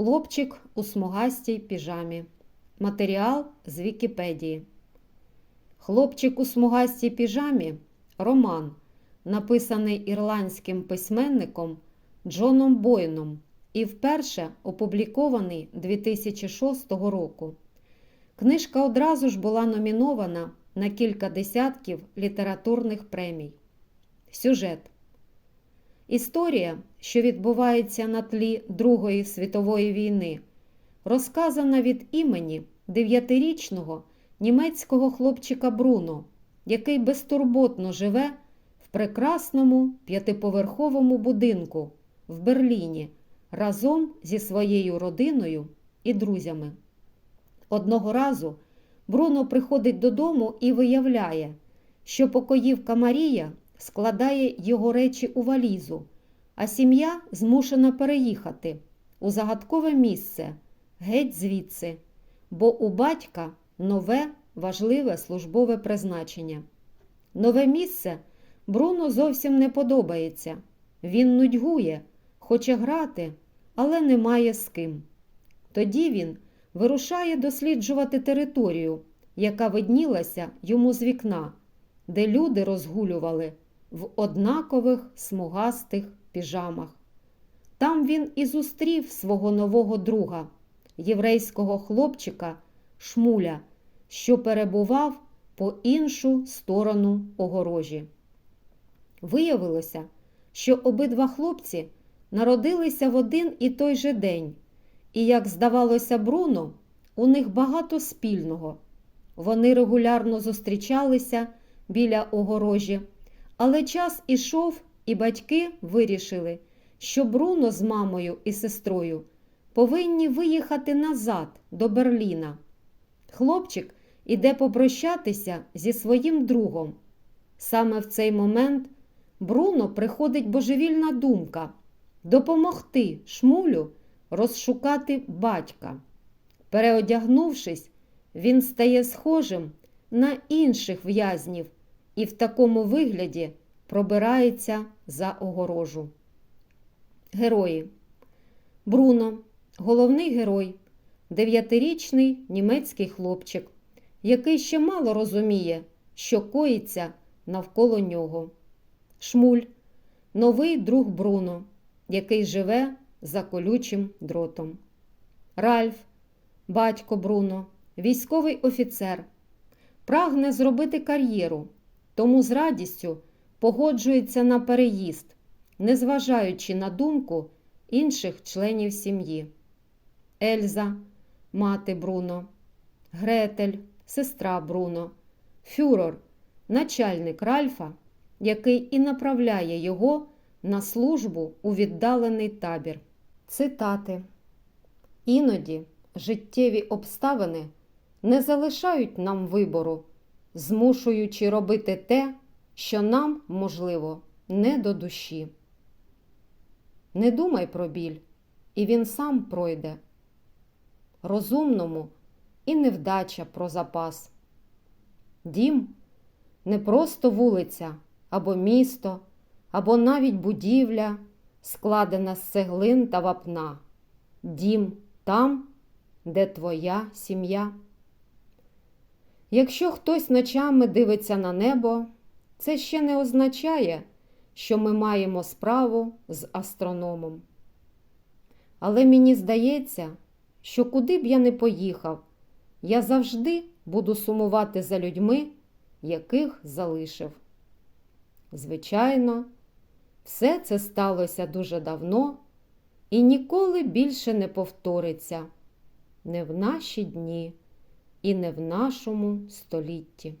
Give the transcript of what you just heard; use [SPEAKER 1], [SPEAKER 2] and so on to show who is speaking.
[SPEAKER 1] Хлопчик у смугастій піжамі. Матеріал з Вікіпедії. Хлопчик у смугастій піжамі роман, написаний ірландським письменником Джоном Бойном і вперше опублікований 2006 року. Книжка одразу ж була номінована на кілька десятків літературних премій. Сюжет Історія, що відбувається на тлі Другої світової війни, розказана від імені дев'ятирічного німецького хлопчика Бруно, який безтурботно живе в прекрасному п'ятиповерховому будинку в Берліні разом зі своєю родиною і друзями. Одного разу Бруно приходить додому і виявляє, що покоївка Марія складає його речі у валізу, а сім'я змушена переїхати у загадкове місце, геть звідси, бо у батька нове важливе службове призначення. Нове місце Бруно зовсім не подобається. Він нудьгує, хоче грати, але не має з ким. Тоді він вирушає досліджувати територію, яка виднілася йому з вікна, де люди розгулювали в однакових смугастих піжамах. Там він і зустрів свого нового друга, єврейського хлопчика Шмуля, що перебував по іншу сторону огорожі. Виявилося, що обидва хлопці народилися в один і той же день, і, як здавалося, Бруно, у них багато спільного. Вони регулярно зустрічалися біля огорожі, але час ішов, і батьки вирішили, що Бруно з мамою і сестрою повинні виїхати назад до Берліна. Хлопчик іде попрощатися зі своїм другом. Саме в цей момент Бруно приходить божевільна думка допомогти шмулю розшукати батька. Переодягнувшись, він стає схожим на інших в'язнів і в такому вигляді пробирається за огорожу. Герої Бруно, головний герой, дев'ятирічний німецький хлопчик, який ще мало розуміє, що коїться навколо нього. Шмуль новий друг Бруно, який живе за колючим дротом. Ральф, батько Бруно, військовий офіцер, прагне зробити кар'єру, тому з радістю погоджується на переїзд, незважаючи на думку інших членів сім'ї. Ельза, мати Бруно, Гретель, сестра Бруно, Фюрер, начальник Ральфа, який і направляє його на службу у віддалений табір. Цитати. Іноді життєві обставини не залишають нам вибору, змушуючи робити те, що нам, можливо, не до душі. Не думай про біль, і він сам пройде. Розумному і невдача про запас. Дім не просто вулиця або місто, або навіть будівля, складена з цеглин та вапна. Дім там, де твоя сім'я. Якщо хтось ночами дивиться на небо, це ще не означає, що ми маємо справу з астрономом. Але мені здається, що куди б я не поїхав, я завжди буду сумувати за людьми, яких залишив. Звичайно, все це сталося дуже давно і ніколи більше не повториться не в наші дні і не в нашому столітті.